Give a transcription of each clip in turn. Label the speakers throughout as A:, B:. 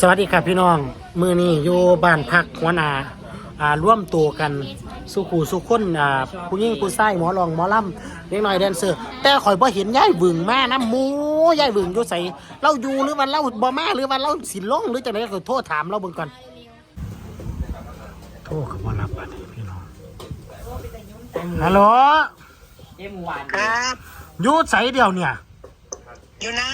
A: สวัสดีครับพี่น้อง มือนี้อยู่บ้านพักหัวหน้าอ่าร่วมตัวกันสุขูสุขคนอ่าผู้หญิงผู้ชายหมอรองหมอลำเล็กน้อยแดนเซอร์แต่ข่อยบ่เห็นยายบึงมาน้ำหมูยายบึงอยู่ใส่เราอยู่หรือว่าเราบ่มาหรือว่าเราสิลงหรือจังไดก็โทษถามเราเบิ่งก่อนโทษเขาบ่รับบัดนี้พี่น้องฮัลโหล
B: ครับ
A: อยู่ใส่เดียวเนี่ย
B: อยู่นะ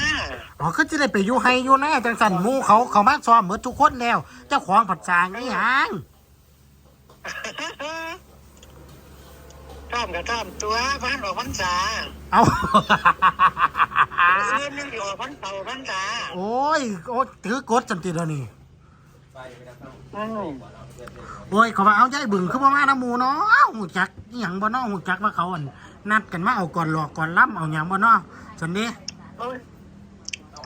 A: อ๋อคือจะได้ไปอยู่ให้อยู่แน่จังสันหมูเขาเขามาซ้อมเหมือนทุกคนแล้ว เจ้าของผัดจางไอ้หยัง
B: ท่อมกับท่อมตัวพันออกพรรษา
A: เอา
B: เพื่อนนึงอยู่ออกพรรษาพรรษา
A: โอ้ยโอ้ยถือกดจังติแล้วนี่
B: อืม
A: โอ้ยเขามาเอาใจบึงคือบ่มาน้ำหมูเนาะหูจักอหย่างบ่เนาะหูจักว่าเขาอั่นนัดกันมาเอาก่อนหลอกก่อนล้ำเอาหยังบ่เนาะสันนี้
B: โอ้ย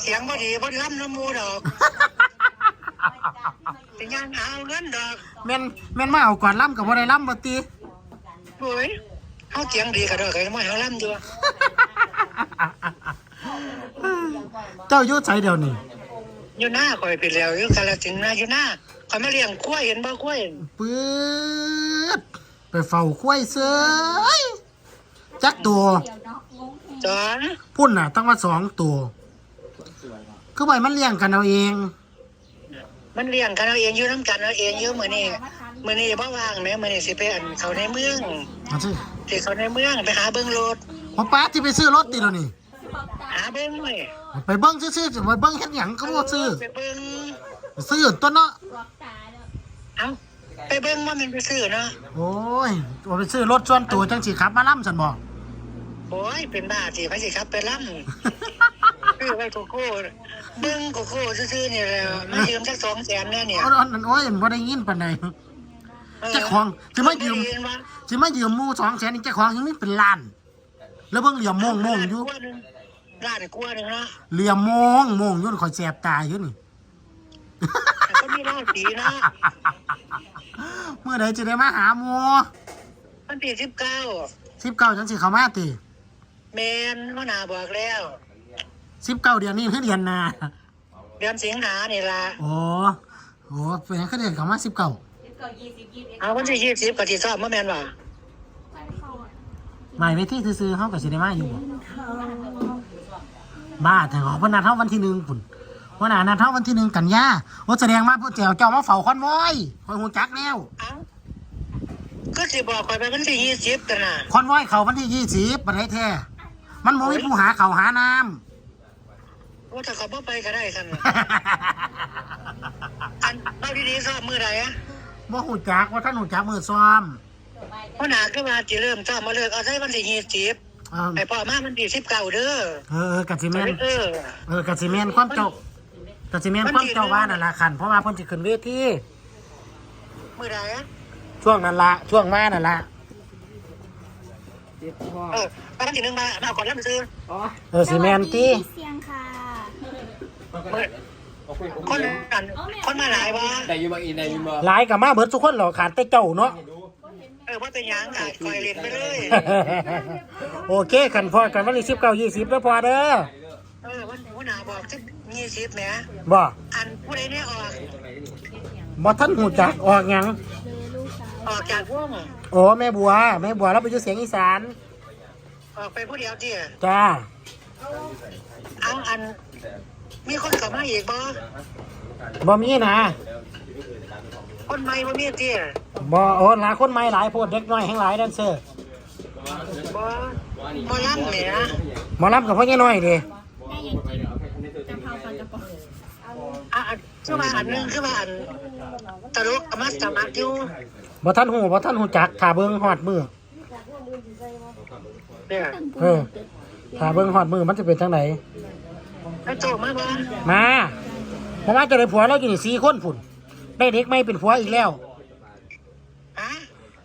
B: เสียงพอดีพอดีล้ำน้ำมูดอกเป็นยังเอาเงินดอก
A: แม่นแม่นมาเอาก่อนล้ำกับบ่ได้ล้ำบ่ติ
B: โอ้ยเขาเสียงดีกระดอกไอ้มาเขาล้ำอยู่
A: เจ้าอยู่ใส่เดียวนี่
B: อยู่หน้าคอยไปแล้วอยู่กาลสินธุ์นะอยู่หน้าคอยมาเลี้ยงกล้วยเห็นบ่กล้วย
A: ปื๊ดไปเฝ้าควายเสยจักตัว
B: จอน
A: พุ่นน่ะ ตั้งว่าสองตัวคือบ่อยมันเลี้ยงกันเอาเอง
B: มันเลี้ยงกันเอาเองอยู่น้ำกันเอาเองอยู่มื้อนี้มื้อนี้บ่ว่างแหมมื้อนี้สิไปอันเขาในเมือง
A: เอาสิ
B: ที่เขาในเมืองไปหาเบิ้งรถ
A: พอป้าที่ไปซื้อรถติแล้วนี่
B: หาเบิ้งเลย
A: ไปเบิ้งซื้อๆจะไปเบิ้งเฮ็ดหยังก็บ่ซื้อ
B: ไปเบิ้ง
A: ซื้อตัวเนาะ
B: เอาไปเบิ้งว่ามันไปซื้อเนาะ
A: โอ้ยว่าไปซื้อรถส่วนตัวจังสิขับมาล่ำสันบอก
B: โอ้ยเป็นบ้าสิไปสิครับ ไปล่ำซื้อไว้โกโก้เบิ้งโกโก้ซื้อๆนี่แหละมายืมสักสองแสนแน่เนี่ย
A: โอ้ยโอ้ยบ่ได้ยินปานใดเจ้าของสิมายืม
B: เห็นว่า
A: สิมายืมหมู่2แสนนี่เจ้าของยังมีเป็นล้าน แล้วเบิ่งเหลี่ยมโมงโมงอยู่
B: ร้านกลัวหนึ่งเนาะ
A: เหลี่ยมโมงโมงอยู่นี่ข่อยแสบตาอยู่นี่
B: ก็มีร้านสีเนาะ
A: เมื่อใดจะได้มาหาหมู่
B: มันปีสิบเก้า
A: 19จังสิเข้ามาติ
B: แมนพ่อนาบอกแล้ว
A: 19เดือนนี้คือเดือนหน้า
B: เดือนสิงหานี่ละ
A: โอ้โหเป็นหยังคือเดือนเข้ามา19
B: เอาวันที่ยี่สิบกับที่สอบเมื่อแมนว่า
A: หมายไปที่ซื้อๆเฮากับสิได้มาอยู่บ่บ้าแต่ของเพิ่นนัดเฮาวันที่หนึ่งพุ่นวันน่ะนัดเฮาวันที่หนึ่งกันยาว่าแสดงว่าพวกเจ้าเจ้ามาเฝ้าคอนวอยคอยฮู้จักแล้ว
B: เอ้าก็สิบอกคอยไปวันที่ยี่สิบกันน่ะ
A: คอนวอยเข้าวันที่ยี่สิบประเทศแท้ มันบ่มีผู้หาข้าวหาน้ำ
B: ว่าถ้าเขาบ่ไปก็ได้กันอันเอาดีๆสอบมือใดอะ
A: บ่ฮู้จักว่าท่านฮู้จักมือซ้อม
B: พ่อหนาขึ้นมาจีเริ่มสอบมาเลิกเอาใช้วันที่ยี่สิบ
A: เออ
B: ไอ้พ่อมามันที่สิบเก้าเด้อ
A: เออเออกะสิแม่น
B: เออ
A: เออกะสิแม่นความเจ้ากะสิแม่นความเจ้าว่านั่นล่ะคันเพราะว่าเพิ่นสิขึ้นเวที
B: มือใดอะ
A: ช่วงนั้นล่ะช่วงมานั่นล่ะ
B: เออไปวันที่หนึ่งมามาเอาก่อนแล้วมันซื้อ
A: เออสิแม่นติ
C: เสียงค่ะ
B: มือคนนั้นคนมาหลายวะ
D: ได้อยูมาอีได้อยูมา
A: หลายก็มาเบิดทุกคนหรอกขาดแต่เจ้าเนาะ
B: เออว่าเป็นหยังค่ะคอยเรียนไปเลย
A: โอเคขันพอกันวันที่สิบเก้ายี่สิบแล้วพอเด้อ
B: เออวันพ่อหนาบอกที่ยี่สิบแหม
A: บ่
B: อันผู้ใดเนี่ยออก
A: บ่ท่านหูจักออกหยัง
B: ออกจากวง
A: โอ้แม่บัว แม่บัวเราไปอยู่เสียงอีสาน
B: ออกไปผู้เดียวที่
A: จ้า
B: เอาอัน มีคนเข้ามาอีกบ่
A: บ่มีนะ
B: คนใหม่บ่มีที่
A: บ่โอ้หลายคนใหม่หลายโพดเด็กน้อยแห่งหลายแดนเซอร์
B: บ่บ่รับแหม
A: หมอลำกับพ่อใหญ่น้อยเด้
C: ได้ยังกินกะเพราปลากระป๋อง
B: อะอันคือว่าอันหนึงคือว่าอันตลกเอามาสมัครอยู่
A: บ่ท่านหูบ่ท่านหูจักถ้าเบิ่งฮอดมือ
B: เนี่ย
A: เออถ้าเบิ่งฮอดมือมันจะเป็นจังได
B: แล้วโตมาบ่
A: มาเพราะว่าจะได้ผัวเราอยู่นี่สี่คนพุ่นได้เด็กไม่เป็นผัวอีกแล้ว
B: ฮะ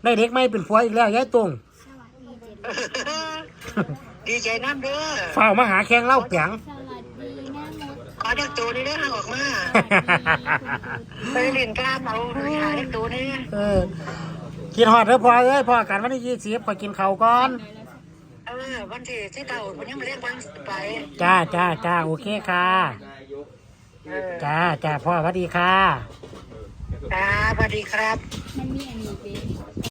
A: ได้เด็กไม่เป็นผัวอีกแล้วยายตรง
B: ดีใจน้ำเด้อ
A: เฝ้ามาหาแข่งเหล่าเปียง
C: สวัสดีแม่มด
B: ข อเด็กตัวนี้ได้อออกมาไปเล่นกล้ามเอาหาเด็กตัวนี้
A: เออกินหอดเด้อพอเอ้ยพอกันวันที่ยี่สิบขอกินข้าวก่อน
B: เออ วันที่ที่เก่ามันยังไม่เรียกวันไป
A: จ้าจ้าจ้าโอเคค่ะ
D: นายก
B: เออ
A: จ้าจ้าพ่อสวัสดีค่ะ
B: จ้าสวัสดีครับ
C: มันมีอันนี้เด้